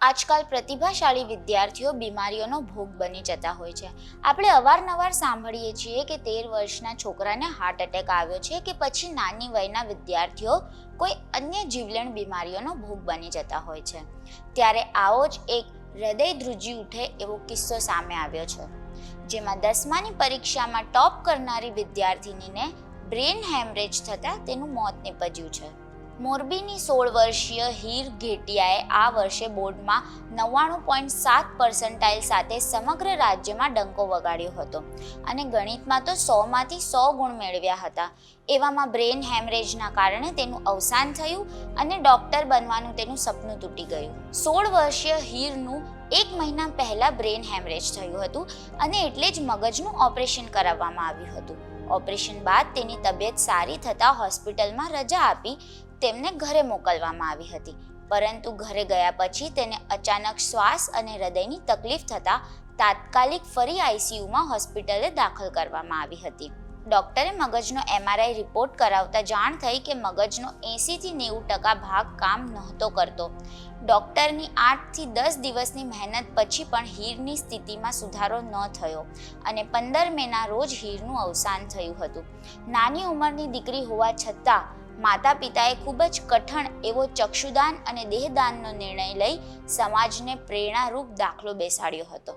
આજકાલ પ્રતિભાશાળી વિદ્યાર્થીઓ બીમારીઓનો ભોગ બની જતા હોય છે. આપણે અવારનવાર સાંભળીએ છીએ કે તેર વર્ષના છોકરાને હાર્ટ એટેક આવ્યો છે કે પછી નાની વયના વિદ્યાર્થીઓ કોઈ અન્ય જીવલેણ બીમારીઓનો ભોગ બની જતા હોય છે. ત્યારે આવો જ એક હૃદય ધ્રુજી ઉઠે એવો કિસ્સો સામે આવ્યો છે. જેમાં દસમાની પરીક્ષામાં ટોપ કરનારી વિદ્યાર્થિનીને બ્રેન હેમરેજ થતાં તેનું મોત નીપજ્યું છે. મોરબીની સોળ વર્ષીય હીર ઘેટિયાએ આ વર્ષે બોર્ડમાં નવ્વાણું પોઈન્ટ સાત પર્સન્ટાઇલ સાથે સમગ્ર રાજ્યમાં ડંકો વગાડ્યો હતો અને ગણિતમાં તો સોમાંથી સો ગુણ મેળવ્યા હતા. એવામાં બ્રેન હેમરેજના કારણે તેનું અવસાન થયું અને ડોક્ટર બનવાનું તેનું સપનું તૂટી ગયું. સોળ વર્ષીય હીરનું એક મહિના પહેલાં બ્રેન હેમરેજ થયું હતું અને એટલે જ મગજનું ઓપરેશન કરાવવામાં આવ્યું હતું. ઓપરેશન બાદ તેની તબિયત સારી થતાં હોસ્પિટલમાં રજા આપી તેમને ઘરે મોકલવામાં આવી હતી. પરંતુ ઘરે ગયા પછી તેને અચાનક શ્વાસ અને હૃદયની તકલીફ થતાં તાત્કાલિક ફરી આઈસીયુમાં હોસ્પિટલે દાખલ કરવામાં આવી હતી. ડૉક્ટરે મગજનો એમઆરઆઈ રિપોર્ટ કરાવતા જાણ થઈ કે મગજનો એંસીથી નેવું ટકા ભાગ કામ નહોતો કરતો. ડૉક્ટરની આઠથી દસ દિવસની મહેનત પછી પણ હીરની સ્થિતિમાં સુધારો ન થયો અને પંદર મેના રોજ હીરનું અવસાન થયું હતું. નાની ઉંમરની દીકરી હોવા છતાં માતા પિતાએ ખૂબ જ કઠણ એવો ચક્ષુદાન અને દેહદાનનો નિર્ણય લઈ સમાજને પ્રેરણારૂપ દાખલો બેસાડ્યો હતો.